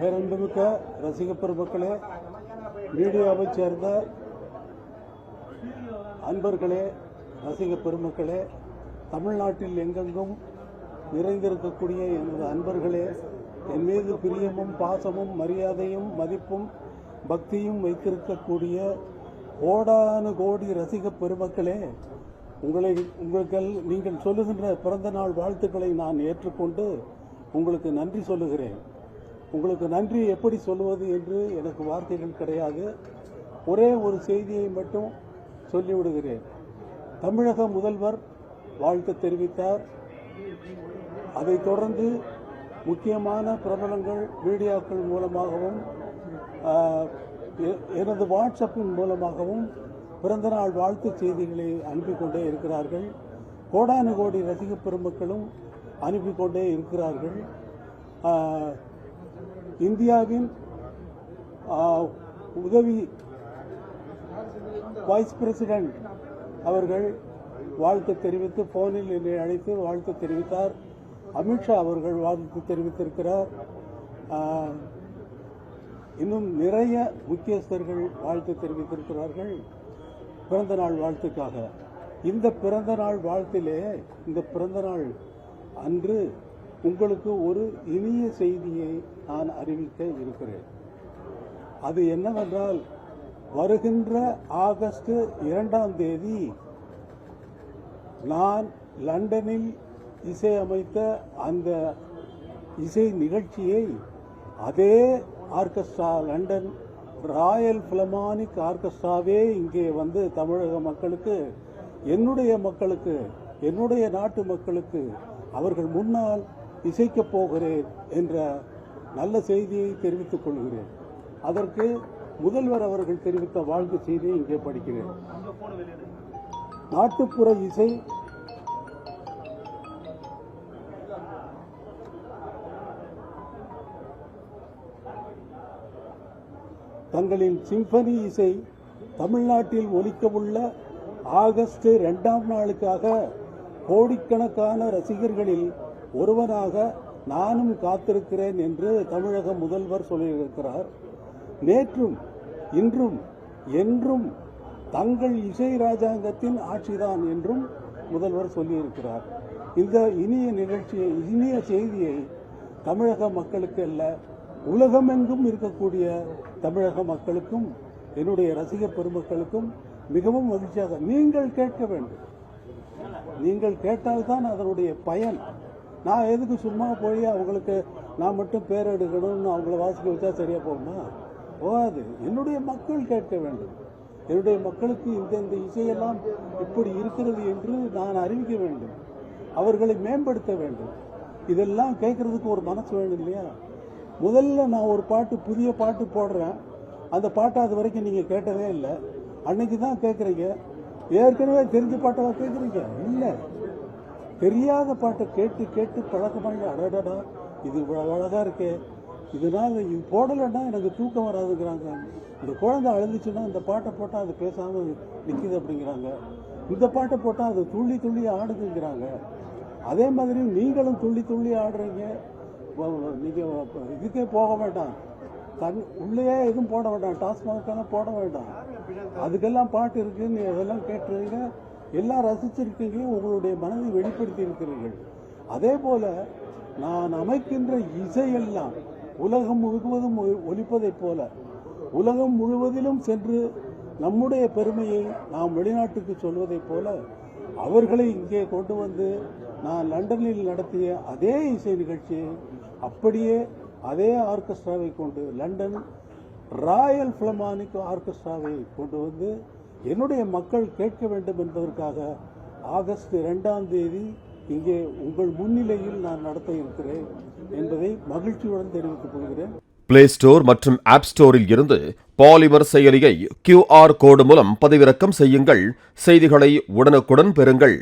பேரன்புமிக்க ரசிக பெருமக்களே மீடியாவைச் சேர்ந்த அன்பர்களே ரசிக பெருமக்களே தமிழ்நாட்டில் எங்கெங்கும் நிறைந்திருக்கக்கூடிய எனது அன்பர்களே என் மீது பிரியமும் பாசமும் மரியாதையும் மதிப்பும் பக்தியும் வைத்திருக்கக்கூடிய கோடானு கோடி ரசிக பெருமக்களே உங்களை உங்கள் நீங்கள் சொல்லுகின்ற பிறந்த நாள் வாழ்த்துக்களை நான் ஏற்றுக்கொண்டு உங்களுக்கு நன்றி சொல்லுகிறேன். உங்களுக்கு நன்றி எப்படி சொல்லுவது என்று எனக்கு வார்த்தைகள் கிடையாது. ஒரே ஒரு செய்தியை மட்டும் சொல்லிவிடுகிறேன். தமிழக முதல்வர் வாழ்த்து தெரிவித்தார். அதைத் தொடர்ந்து முக்கியமான பிரபலங்கள் மீடியாக்கள் மூலமாகவும் எ- எனது வாட்ஸ்அப்பின் மூலமாகவும் பிறந்தநாள் வாழ்த்து செய்திகளை அனுப்பிக்கொண்டே இருக்கிறார்கள். கோடானு கோடி ரசிக பெருமக்களும் அனுப்பி கொண்டே இருக்கிறார்கள் இந்தியாவின் உதவி வைஸ் பிரசிடென்ட் அவர்கள் வாழ்த்து தெரிவித்து போனில் என்னை அழைத்து வாழ்த்து தெரிவித்தார். அமித்ஷா அவர்கள் வாழ்த்து தெரிவித்திருக்கிறார். இன்னும் நிறைய முக்கியஸ்தர்கள் வாழ்த்து தெரிவித்திருக்கிறார்கள். பிறந்த நாள் வாழ்த்துக்காக. இந்த பிறந்த நாள் வாழ்த்திலே இந்த பிறந்த நாள் அன்று உங்களுக்கு ஒரு இனிய செய்தியை நான் அறிவிக்க இருக்கிறேன். அது என்னவென்றால் வருகின்ற ஆகஸ்ட் இரண்டாம் தேதி நான் லண்டனில் இசையமைத்த அந்த இசை நிகழ்ச்சியை அதே ஆர்கெஸ்ட்ரா லண்டன் ராயல் பிலமானிக் ஆர்கெஸ்ட்ராவே இங்கே வந்து தமிழக மக்களுக்கு என்னுடைய மக்களுக்கு என்னுடைய நாட்டு மக்களுக்கு அவர்கள் முன்னால் இசைக்கப் போகிறேன் என்ற நல்ல செய்தியை தெரிவித்துக் கொள்கிறேன். அதற்கு முதல்வர் அவர்கள் தெரிவித்த வாழ்த்து செய்தியை இங்கே படிக்கிறேன். நாட்டுப்புற இசை தங்களின் சிம்பனி இசை தமிழ்நாட்டில் ஒலிக்கவுள்ள ஆகஸ்ட் இரண்டாம் நாளுக்காக கோடிக்கணக்கான ரசிகர்களில் ஒருவனாக நானும் காத்திருக்கிறேன் என்று தமிழக முதல்வர் சொல்லியிருக்கிறார். நேற்றும் இன்றும் என்றும் தங்கள் இசை ராஜாங்கத்தின் ஆட்சிதான் என்றும் முதல்வர் சொல்லியிருக்கிறார். இந்த இனிய நிகழ்ச்சியை இனிய செய்தியை தமிழக மக்களுக்கு அல்ல உலகமெங்கும் இருக்கக்கூடிய தமிழக மக்களுக்கும் என்னுடைய ரசிக பெருமக்களுக்கும் மிகவும் மகிழ்ச்சியாக நீங்கள் கேட்க வேண்டும். நீங்கள் கேட்டால்தான் அதனுடைய பயன். நான் எதுக்கு சும்மா போய் அவங்களுக்கு நான் மட்டும் பேர் எடுக்கணும்னு அவங்கள வாசிக்க வச்சா சரியா போகுமா? போகாது. என்னுடைய மக்கள் கேட்க வேண்டும். என்னுடைய மக்களுக்கு இந்த இந்த இசையெல்லாம் இப்படி இருக்கிறது என்று நான் அறிவிக்க வேண்டும். அவர்களை மேம்படுத்த வேண்டும். இதெல்லாம் கேட்கறதுக்கு ஒரு மனசு வேணும் இல்லையா? முதல்ல நான் ஒரு பாட்டு புதிய பாட்டு போடுறேன். அந்த பாட்டை அது வரைக்கும் நீங்கள் கேட்டதே இல்லை. அன்னைக்கு தான் கேட்குறீங்க. ஏற்கனவே தெரிஞ்ச பாட்டை கேட்குறீங்க. இல்லை. தெரியாத பாட்டை கேட்டு கேட்டு பழக்கமாகி அடடடா இது இவ்வளோ அழகாக இருக்கே. இதனால் இது போடலைன்னா எனக்கு தூக்கம் வராதுங்கிறாங்க. இந்த குழந்தை அழுதுச்சுன்னா இந்த பாட்டை போட்டால் அது பேசாமல் நிற்கிது அப்படிங்கிறாங்க. இந்த பாட்டை போட்டால் அது துள்ளி துள்ளி ஆடுதுங்கிறாங்க. அதே மாதிரி நீங்களும் துள்ளி துள்ளி ஆடுறீங்க. நீங்கள் இதுக்கே போக வேண்டாம். தன் உள்ளேயே எதுவும் போட வேண்டாம். டாஸ்மாகெல்லாம் போட வேண்டாம். அதுக்கெல்லாம் பாட்டு இருக்குதுன்னு அதெல்லாம் கேட்டுறீங்க? எல்லாம் ரசிச்சிருக்கீங்களையும் உங்களுடைய மனதை வெளிப்படுத்தி இருக்கிறீர்கள். அதே போல நான் அமைக்கின்ற இசையெல்லாம் உலகம் முழுவதும் ஒ- ஒலிப்பதைப் போல உலகம் முழுவதிலும் சென்று நம்முடைய பெருமையை நாம் வெளிநாட்டுக்கு சொல்வதைப் போல அவர்களை இங்கே கொண்டு வந்து நான் லண்டனில் நடத்திய அதே இசை நிகழ்ச்சியை அப்படியே அதே ஆர்கெஸ்ட்ராவை கொண்டு லண்டன் ராயல் பிலமானிக் ஆர்கெஸ்ட்ராவை கொண்டு வந்து என்னுடைய மக்கள் கேட்க வேண்டும் என்பதற்காக ஆகஸ்ட் இரண்டாம் தேதி இங்கே உங்கள் முன்னிலையில் நான் நடத்த இருக்கிறேன் என்பதை மகிழ்ச்சியுடன் தெரிவித்துக் கொள்கிறேன். பிளே ஸ்டோர் மற்றும் ஆப் ஸ்டோரில் இருந்து பாலிமர் செயலியை கியூஆர் கோடு மூலம் பதிவிறக்கம் செய்யுங்கள். செய்திகளை உடனுக்குடன் பெறுங்கள்.